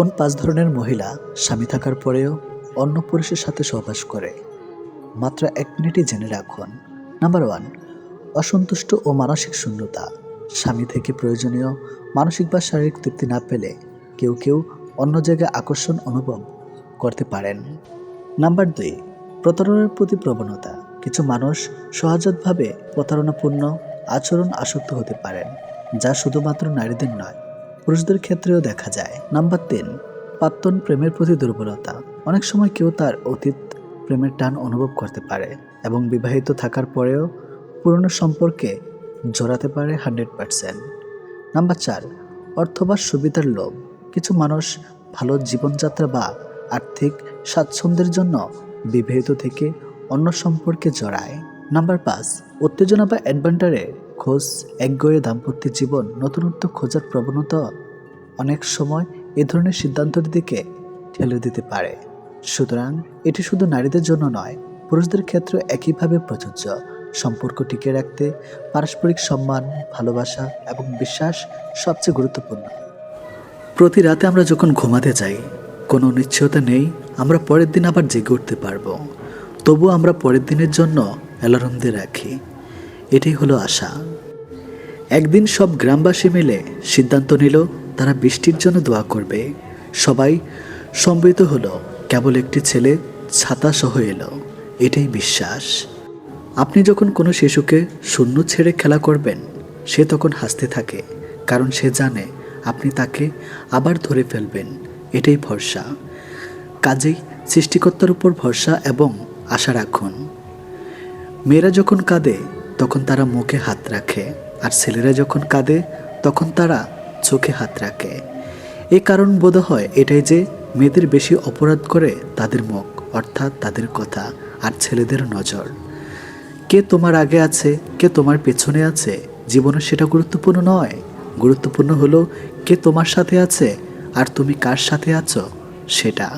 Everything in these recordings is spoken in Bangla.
কোন পাঁচ ধরনের মহিলা স্বামী থাকার পরেও অন্য পুরুষের সাথে সহবাস করে। মাত্র এক মিনিটই জেনে রাখুন। নাম্বার ওয়ান, অসন্তুষ্ট ও মানসিক শূন্যতা। স্বামী থেকে প্রয়োজনীয় মানসিক বা শারীরিক তৃপ্তি না পেলে কেউ কেউ অন্য জায়গায় আকর্ষণ অনুভব করতে পারেন। নাম্বার দুই, প্রতারণার প্রতি প্রবণতা। কিছু মানুষ সহজাতভাবে প্রতারণাপূর্ণ আচরণ আসক্ত হতে পারেন, যা শুধুমাত্র নারীদের নয় পুরুষদের ক্ষেত্রেও দেখা যায়। নাম্বার তিন প্রাক্তন প্রেমের প্রতি দুর্বলতা। অনেক সময় কেউ তার অতীত প্রেমের টান অনুভব করতে পারে এবং বিবাহিত থাকার পরেও পুরনো সম্পর্কে জড়াতে পারে হান্ড্রেড পারসেন্ট। নাম্বার চার, অর্থ বা সুবিধার লোভ। কিছু মানুষ ভালো জীবনযাত্রা বা আর্থিক স্বাচ্ছন্দ্যের জন্য বিবাহিত থেকে অন্য সম্পর্কে জড়ায়। নাম্বার পাঁচ, উত্তেজনা বা অ্যাডভেঞ্চারে খোঁজ, একগয়ে দাম্পত্য জীবন, নতুনত্ব খোঁজার প্রবণতা অনেক সময় এ ধরনের সিদ্ধান্তের দিকে ঠেলে দিতে পারে। সুতরাং এটি শুধু নারীদের জন্য নয়, পুরুষদের ক্ষেত্রে একইভাবে প্রযোজ্য। সম্পর্ক টিকে রাখতে পারস্পরিক সম্মান, ভালোবাসা এবং বিশ্বাস সবচেয়ে গুরুত্বপূর্ণ। প্রতি রাতে আমরা যখন ঘুমাতে যাই, কোনো নিশ্চয়তা নেই, আমরা পরের দিন আবার জেগে উঠতে পারব। তবু আমরা পরের দিনের জন্য অ্যালার্ম দিয়ে রাখি। এটাই হলো আশা। একদিন সব গ্রামবাসী মিলে সিদ্ধান্ত নিল তারা বৃষ্টির জন্য দোয়া করবে। সবাই সম্মিলিত হলো। কেবল একটি ছেলে ছাতা সহ এলো। এটাই বিশ্বাস। আপনি যখন কোনো শিশুকে শূন্য ছেড়ে খেলা করবেন, সে তখন হাসতে থাকে, কারণ সে জানে আপনি তাকে আবার ধরে ফেলবেন। এটাই ভরসা। কাজেই সৃষ্টিকর্তার উপর ভরসা এবং আশা রাখুন। মেয়েরা যখন কাঁদে, তখন তারা মুখে হাত রাখে, আর ছেলেরা যখন কাঁদে, তখন তারা চোখে হাত রাখে। এই কারণ বোধ হয় এটাই যে মেয়েদের বেশি অপরাধ করে তাদের মুখ, অর্থাৎ তাদের কথা আর ছেলেদের নজর। কে তোমার আগে আছে, কে তোমার পেছনে আছে, জীবনে সেটা গুরুত্বপূর্ণ নয়। গুরুত্বপূর্ণ হলো কে তোমার সাথে আছে আর তুমি কার সাথে আছো, সেটা।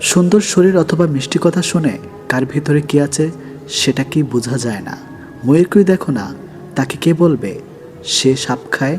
সুন্দর শরীর অথবা মিষ্টি কথা শুনে কার ভিতরে কি আছে, সেটা কি বোঝা যায় না। ময়ূরকুই দেখো না, তাকে কে বলবে? সে সাপ খায়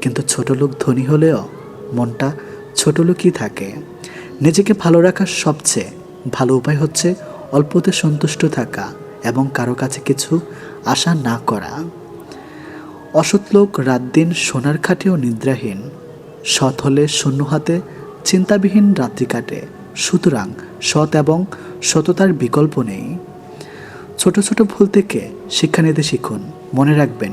কিন্তু ছোট লোক ধনী হলেও মনটা ছোট লোকই থাকে। নিজেকে ভালো রাখার সবচেয়ে ভালো উপায় হচ্ছে অল্পতে সন্তুষ্ট থাকা এবং কারও কাছে কিছু আশা না করা। অসৎ লোক রাত দিন সোনার খাটেও নিদ্রাহীন। সৎ হলে শূন্য হাতে চিন্তাবিহীন রাত্রি কাটে। সুতরাং সৎ এবং সততার বিকল্প নেই। ছোট ছোট ভুল থেকে শিক্ষা নিতে শিখুন। মনে রাখবেন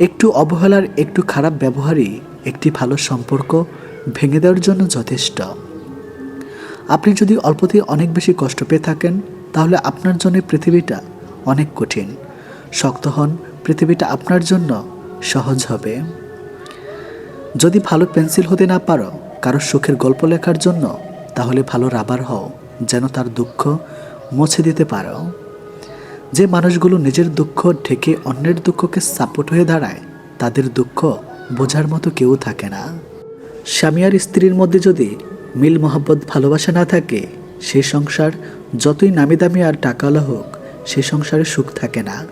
একটু অবহেলার, একটু খারাপ ব্যবহারই একটি ভালো সম্পর্ক ভেঙে দেওয়ার জন্য যথেষ্ট। আপনি যদি অল্পতেই অনেক বেশি কষ্ট পেয়ে থাকেন, তাহলে আপনার জন্য পৃথিবীটা অনেক কঠিন। শক্ত হন, পৃথিবীটা আপনার জন্য সহজ হবে। যদি ভালো পেন্সিল হতে না পারো, কারও সুখের গল্প লেখার জন্য, তাহলে ভালো রাবার হও, যেন তার দুঃখ মুছে দিতে পারো। যে মানুষগুলো নিজের দুঃখ ঢেকে অন্যের দুঃখকে সাপোর্ট হয়ে দাঁড়ায়, তাদের দুঃখ বোঝার মতো কেউ থাকে না। স্বামী আর স্ত্রীর মধ্যে যদি মিল মহব্বত ভালোবাসা না থাকে সেই সংসার যতই নামি দামি আর টাকাওয়ালা হোক, সে সংসারে সুখ থাকে না।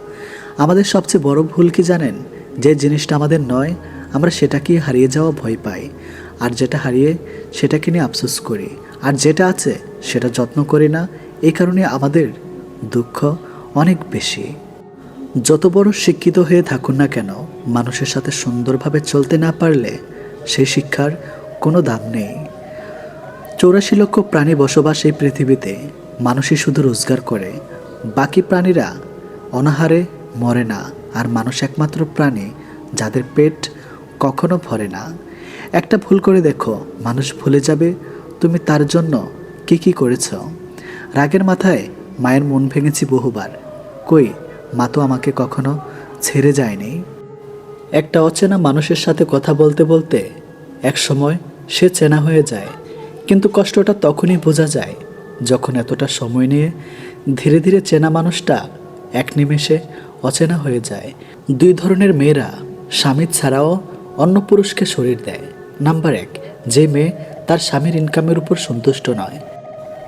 আমাদের সবচেয়ে বড় ভুল কি জানেন? যে জিনিসটা আমাদের নয়, আমরা সেটাকে হারিয়ে যাওয়া ভয় পাই। আর যেটা হারিয়ে সেটাকে নিয়ে আফসোস করি। আর যেটা আছে, সেটা যত্ন করি না। এই কারণে আমাদের দুঃখ অনেক বেশি। যত বড় শিক্ষিত হয়ে থাকুন না কেন, মানুষের সাথে সুন্দরভাবে চলতে না পারলে সেই শিক্ষার কোনো দাম নেই। চৌরাশি লক্ষ প্রাণী বসবাস এই পৃথিবীতে, মানুষই শুধু রোজগার করে। বাকি প্রাণীরা অনাহারে মরে না, আর মানুষ একমাত্র প্রাণী যাদের পেট কখনো ভরে না। একটা ভুল করে দেখো, মানুষ ভুলে যাবে, তুমি তার জন্য কি কি করেছ। রাগের মাথায় মায়ের মন ভেঙেছি বহুবার। কই? মা তো আমাকে কখনো ছেড়ে যায়নি। একটা অচেনা মানুষের সাথে কথা বলতে বলতে এক সময় সে চেনা হয়ে যায়, কিন্তু কষ্টটা তখনই বোঝা যায় যখন এতটা সময় নিয়ে ধীরে ধীরে চেনা মানুষটা এক নিমেষে অচেনা হয়ে যায়। দুই ধরনের মেয়েরা স্বামী ছাড়াও অন্য পুরুষকে শরীর দেয়। নাম্বার এক, যে মেয়ে তার স্বামীর ইনকামের উপর সন্তুষ্ট নয়।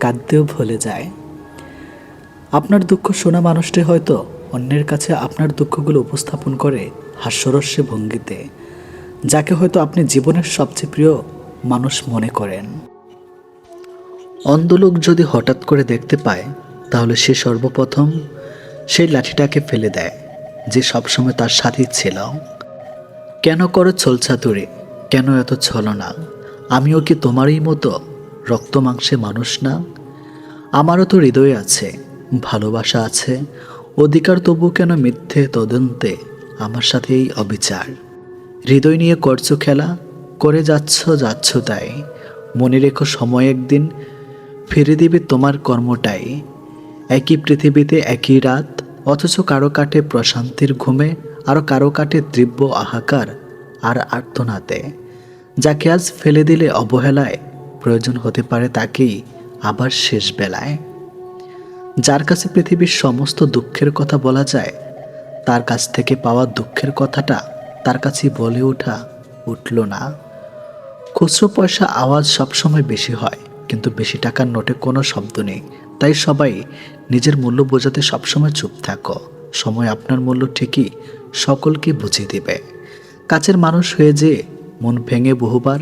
কাঁদতেও ভুলে যায়। আপনার দুঃখ শোনা মানুষটি হয়তো অন্যের কাছে আপনার দুঃখগুলো উপস্থাপন করে হাস্যরস্যে ভঙ্গিতে, যাকে হয়তো আপনি জীবনের সবচেয়ে প্রিয় মানুষ মনে করেন। অন্ধলোক যদি হঠাৎ করে দেখতে পায়, তাহলে সে সর্বপ্রথম সেই লাঠিটাকে ফেলে দেয়, যে সবসময় তার সাথেই ছিল। কেন করো ছলছাতুরে? কেন এত ছলনা? আমিও কি তোমারই মতো রক্ত মাংসে মানুষ না? আমারও তো হৃদয় আছে, ভালোবাসা আছে। অধিকার তবু কেন মিথ্যে তদন্তে? আমার সাথে এই অবিচার। হৃদয় নিয়ে করছ খেলা? করে যাচ্ছ যাচ্ছ তাই। মনে রেখো সময় একদিন ফিরে দিবে তোমার কর্মটাই। একই পৃথিবীতে একই রাত, অথচ কারও কাটে প্রশান্তির ঘুমে আরও কারও কাটে তীব্র আহাকার আর আর্তনাতে যাকে আজ ফেলে দিলে অবহেলায় প্রয়োজন হতে পারে তাকেই আবার শেষ বেলায়। যার কাছে পৃথিবীর সমস্ত দুঃখের কথা বলা যায়, তার কাছ থেকে পাওয়া দুঃখের কথাটা তার কাছেই বলে ওঠা উঠল না। খুচরো পয়সা আওয়াজ সবসময় বেশি হয়, কিন্তু বেশি টাকার নোটে কোনো শব্দ নেই। তাই সবাই নিজের মূল্য বোঝাতে সবসময় চুপ থাকো। সময় আপনার মূল্য ঠিকই সকলকে বুঝিয়ে দিবে। কাছের মানুষ হয়ে যে মন ভেঙে বহুবার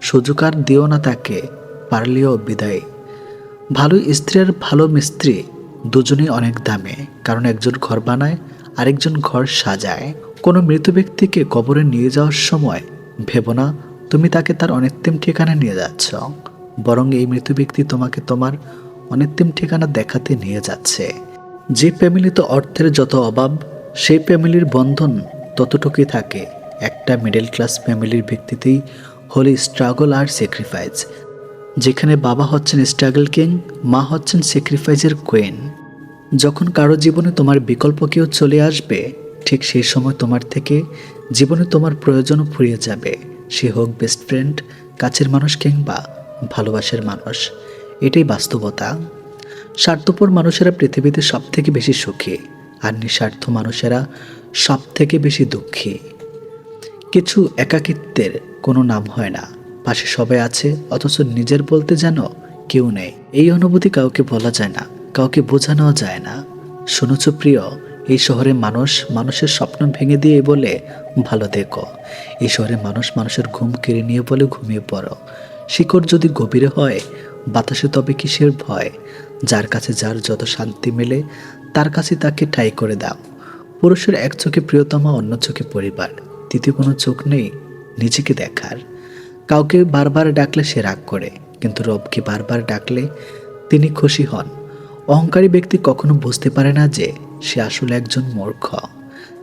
সুযোগ আর দিও না তাকে, পারলেও বিদায়। ভালো স্ত্রী আর ভালো মিস্ত্রি, দুজনেই অনেক দামে। কারণ একজন ঘর বানায়, আরেকজন ঘর সাজায়। কোনো মৃত ব্যক্তিকে কবরে নিয়ে যাওয়ার সময় ভেবো না, তুমি তাকে তার অনিত্যম ঠিকানা নিয়ে যাচ্ছ। বরং এই মৃত ব্যক্তি তোমাকে তোমার অনিত্যম ঠিকানা দেখাতে নিয়ে যাচ্ছে। যে ফ্যামিলিতে অর্থের যত অভাব, সেই ফ্যামিলির বন্ধন ততটুকুই থাকে। একটা মিডল ক্লাস ফ্যামিলির ভিত্তিতেই হলে স্ট্রাগল আর স্যাক্রিফাইস যেখানে বাবা হচ্ছেন স্ট্রাগল কিং মা হচ্ছেন স্যাক্রিফাইসের কোয়েন যখন কারও জীবনে তোমার বিকল্প কেউ চলে আসবে, ঠিক সেই সময় তোমার থেকে জীবনে তোমার প্রয়োজনও ফুরিয়ে যাবে। সে হোক বেস্ট ফ্রেন্ড কাছের মানুষ কিংবা ভালোবাসার মানুষ। এটাই বাস্তবতা। স্বার্থপর মানুষেরা পৃথিবীতে সব থেকে বেশি সুখী, আর নিঃস্বার্থ মানুষেরা সব থেকে বেশি দুঃখী। কিছু একাকিত্বের কোনো নাম হয় না। পাশে সবাই আছে, অথচ নিজের বলতে যেন কেউ নেই। এই অনুভূতি কাউকে বলা যায় না, কাউকে বোঝানো যায় না। শুনেছ প্রিয়, এই শহরে মানুষ মানুষের স্বপ্ন ভেঙে দিয়ে বলে, ভালো দেখো। এই শহরে মানুষ মানুষের ঘুম কেড়ে নিয়ে বলে, ঘুমিয়ে পড়ো। শিকড় যদি গভীরে হয়, বাতাসে তবে কিসের ভয়? যার কাছে যার যত শান্তি মেলে, তার কাছে তাকে ঠাই করে দাও। পুরুষের এক চোখে প্রিয়তমা, অন্য চোখে পরিবার। তৃতীয় কোনো চোখ নেই, নিজেকে দেখার। কাউকে বারবার ডাকলে সে রাগ করে, কিন্তু রবকে বারবার ডাকলে তিনি খুশি হন। অহংকারী ব্যক্তি কখনো বুঝতে পারে না যে সে আসলে একজন মূর্খ।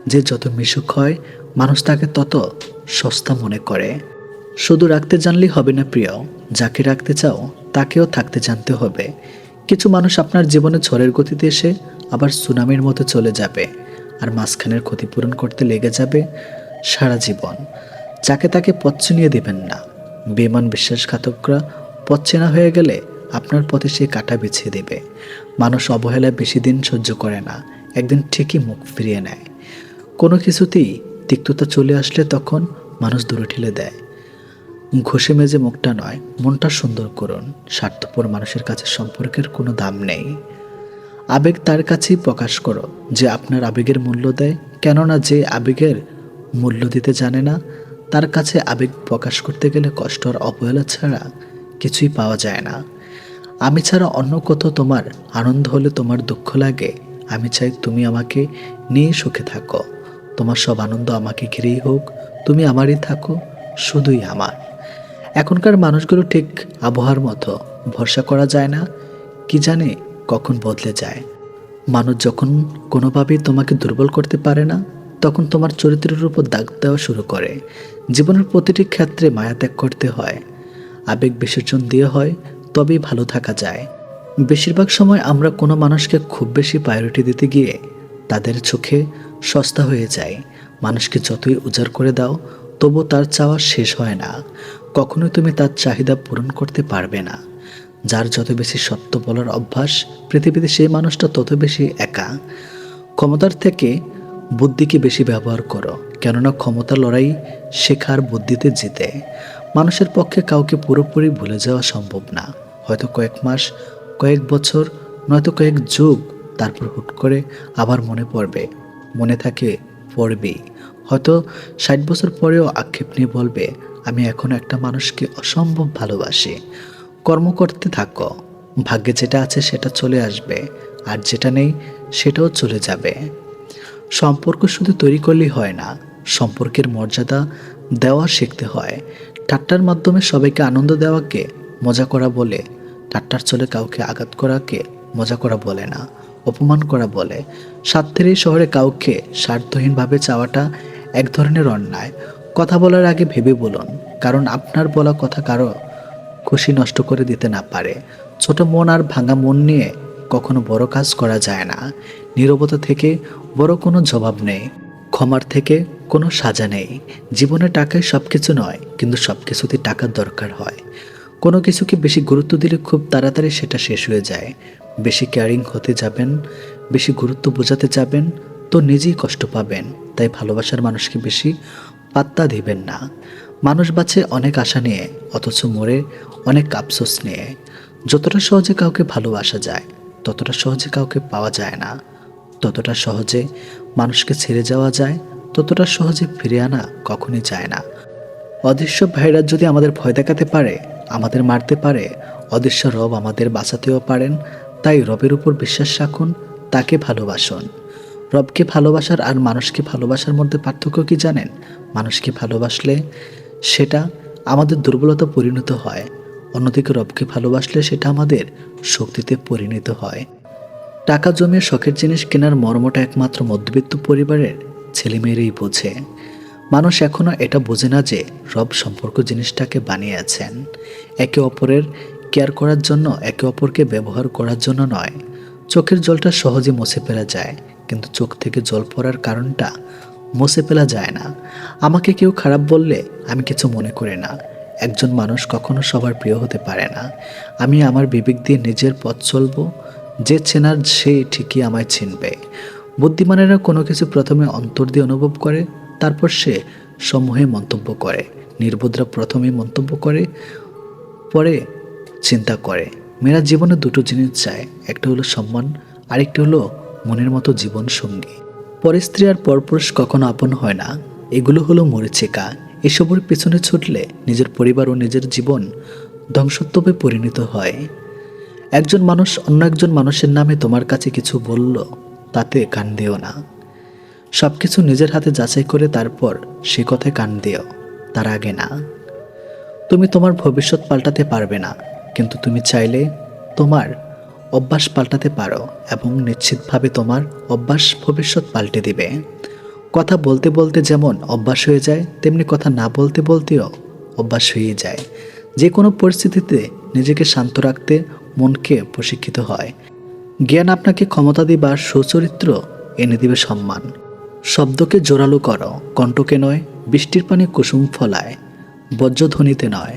যে যত মিশুক হয়, মানুষ তাকে তত সস্তা মনে করে। শুধু রাখতে জানলেই হবে না প্রিয়, যাকে রাখতে চাও, তাকেও থাকতে জানতে হবে। কিছু মানুষ আপনার জীবনে ঝড়ের গতিতে এসে আবার সুনামির মতো চলে যাবে, আর মাঝখানের ক্ষতিপূরণ করতে লেগে যাবে সারা জীবন। যাকে তাকে পথ চিনিয়ে দেবেন না। বেমান বিশ্বাসঘাতকরা পথ চেনা হয়ে গেলে আপনার পথে সে কাটা বিছিয়ে দেবে। মানুষ অবহেলায় বেশি দিন সহ্য করে না, একদিন ঠিকই মুখ ফিরিয়ে নেয়। কোনো কিছুতেই তিক্ততা চলে আসলে তখন মানুষ দূরে ঠেলে দেয়। ঘষে মেজে মুখটা নয়, মনটা সুন্দর করুন। স্বার্থপর মানুষের কাছে সম্পর্কের কোনো দাম নেই। আবেগ তার কাছেই প্রকাশ করো, যে আপনার আবেগের মূল্য দেয়। কেননা যে আবেগের মূল্য দিতে জানে না, তার কাছে আবেগ প্রকাশ করতে গেলে কষ্ট আর অবহেলা ছাড়া কিছুই পাওয়া যায় না। আমি ছাড়া অন্য কোথাও তোমার আনন্দ হলে তোমার দুঃখ লাগে, আমি চাই তুমি আমাকে নিয়ে সুখে থাকো। তোমার সব আনন্দ আমাকে ঘিরেই হোক, তুমি আমারই থাকো, শুধুই আমার। এখনকার মানুষগুলো ঠিক আবহাওয়ার মতো, ভরসা করা যায় না, কি জানে কখন বদলে যায়। মানুষ যখন কোনোভাবেই তোমাকে দুর্বল করতে পারে না তখন তোমার চরিত্রের উপর দাগ দেওয়া শুরু করে। জীবনের প্রতিটি ক্ষেত্রে মায়া ত্যাগ করতে হয়। আবেগ বিসর্জন দিয়ে হয়, তবেই ভালো থাকা যায়। বেশিরভাগ সময় আমরা কোনো মানুষকে খুব বেশি প্রায়োরিটি দিতে গিয়ে তাদের চোখে সস্তা হয়ে যায় মানুষকে যতই উজাড় করে দাও, তবু তার চাওয়া শেষ হয় না। কখনোই তুমি তার চাহিদা পূরণ করতে পারবে না। যার যত বেশি সত্য বলার অভ্যাস, পৃথিবীতে সেই মানুষটা তত বেশি একা। ক্ষমতার থেকে বুদ্ধিকে বেশি ব্যবহার করো, কেননা ক্ষমতা লড়াই শেখার বুদ্ধিতে জিতে। মানুষের পক্ষে কাউকে পুরোপুরি ভুলে যাওয়া সম্ভব না। হয়তো কয়েক মাস, কয়েক বছর, নয়তো কয়েক যুগ, তারপর হুট করে আবার মনে পড়বে, মনে থাকে পড়বেই। হয়তো ষাট বছর পরেও আক্ষেপ নিয়ে বলবে, আমি এখন একটা মানুষকে অসম্ভব ভালোবাসি। কর্ম করতে থাকো। ভাগ্যে যেটা আছে সেটা চলে আসবে, আর যেটা নেই সেটাও চলে যাবে। সম্পর্ক শুধু তৈরি করলেই হয় না, সম্পর্কের মর্যাদা দেওয়া শিখতে হয়। ঠাট্টার মাধ্যমে সবাইকে আনন্দ দেওয়াকে মজা করা বলে, ঠাট্টার চলে কাউকে আঘাত করাকে মজা করা বলে না, অপমান করা বলে। স্বার্থের এই শহরে কাউকে স্বার্থহীনভাবে চাওয়াটা এক ধরনের অন্যায়। কথা বলার আগে ভেবে বলুন, কারণ আপনার বলা কথা কারও খুশি নষ্ট করে দিতে না পারে। ছোট মন আর ভাঙা মন নিয়ে কখনো বড় কাজ করা যায় না। নীরবতা থেকে বড় কোনো জবাব নেই। ক্ষমার থেকে কোনো সাজা নেই। জীবনে টাকায় সব কিছু নয়, কিন্তু সব কিছুতে টাকার দরকার হয়। কোনো কিছুকে বেশি গুরুত্ব দিলে খুব তাড়াতাড়ি সেটা শেষ হয়ে যায়। বেশি কেয়ারিং হতে যাবেন, বেশি গুরুত্ব বোঝাতে যাবেন, তো নিজেই কষ্ট পাবেন। তাই ভালোবাসার মানুষকে বেশি পাত্তা দিবেন না। মানুষ বাঁচে অনেক আশা নিয়ে, অথচ মরে অনেক আফসোস নিয়ে। যতটা সহজে কাউকে ভালোবাসা যায় ততটা সহজে কাউকে পাওয়া যায় না। ততটা সহজে মানুষকে ছেড়ে যাওয়া যায়, ততটা সহজে ফিরে আনা কখনই যায় না। অদৃশ্য ভাইরাস যদি আমাদের ভয় দেখাতে পারে, আমাদের মারতে পারে, অদৃশ্য রব আমাদের বাঁচাতেও পারেন, তাই রবের উপর বিশ্বাস রাখুন, তাকে ভালোবাসুন। রবকে ভালোবাসার আর মানুষকে ভালোবাসার মধ্যে পার্থক্য কি জানেন? মানুষকে ভালোবাসলে সেটা আমাদের দুর্বলতা পরিণত হয়। অন্যদিকে রবকে ভালোবাসলে সেটা আমাদের শক্তিতে পরিণত হয়। টাকা জমিয়ে শখের জিনিস কেনার মর্মটা একমাত্র মধ্যবিত্ত পরিবারের ছেলেমেয়েরাই বোঝে। মানুষ এখনও এটা বোঝে না যে রব সম্পর্ক জিনিসটাকে বানিয়েছেন। একে অপরের কেয়ার করার জন্য, একে অপরকে ব্যবহার করার জন্য নয়। চোখের জলটা সহজে মুছে ফেলা যায়, কিন্তু চোখ থেকে জল পড়ার কারণটা মুছে ফেলা যায় না। আমাকে কেউ খারাপ বললে আমি কিছু মনে করি না। একজন মানুষ কখনো সবার প্রিয় হতে পারে না। আমি আমার বিবেক দিয়ে নিজের পথ চলবো, যে চেনার সে ঠিকই আমায় চিনবে। বুদ্ধিমানেরা কোনো কিছু প্রথমে অন্তর দিয়ে অনুভব করে, তারপর সে সমূহে মন্তব্য করে। নির্বোধরা প্রথমে মন্তব্য করে, পরে চিন্তা করে। মেয়েরা জীবনে দুটো জিনিস চায়, একটা হলো সম্মান, আরেকটি হলো মনের মতো জীবন সঙ্গী পরে স্ত্রী আর পরপুরুষ কখনো আপন হয় না। এগুলো হলো মরিচিকা। এসবের পেছনে ছুটলে নিজের পরিবার ও নিজের জীবন ধ্বংসত্ববে পরিণত হয়। একজন মানুষ অন্য একজন মানুষের নামে তোমার কাছে কিছু বলল, তাতে কান দিও না। সব কিছু নিজের হাতে যাচাই করে তারপর সে কথায় কান দিও, তার আগে না। তুমি তোমার ভবিষ্যৎ পাল্টাতে পারবে না, কিন্তু তুমি চাইলে তোমার অভ্যাস পাল্টাতে পারো এবং নিশ্চিতভাবে তোমার অভ্যাস ভবিষ্যৎ পাল্টে দিবে। কথা বলতে বলতে যেমন অভ্যাস হয়ে যায়, তেমনি কথা না বলতে বলতেও অভ্যাস হয়ে যায়। যে কোনো পরিস্থিতিতে নিজেকে শান্ত রাখতে মনকে প্রশিক্ষিত হয়। জ্ঞান আপনাকে ক্ষমতা দিবা সুচরিত্র এনে দিবে সম্মান। শব্দকে জোরালো করো, কণ্ঠকে নয়, বৃষ্টির পানি কুসুম ফলায়, বজ্রধ্বনিতে নয়।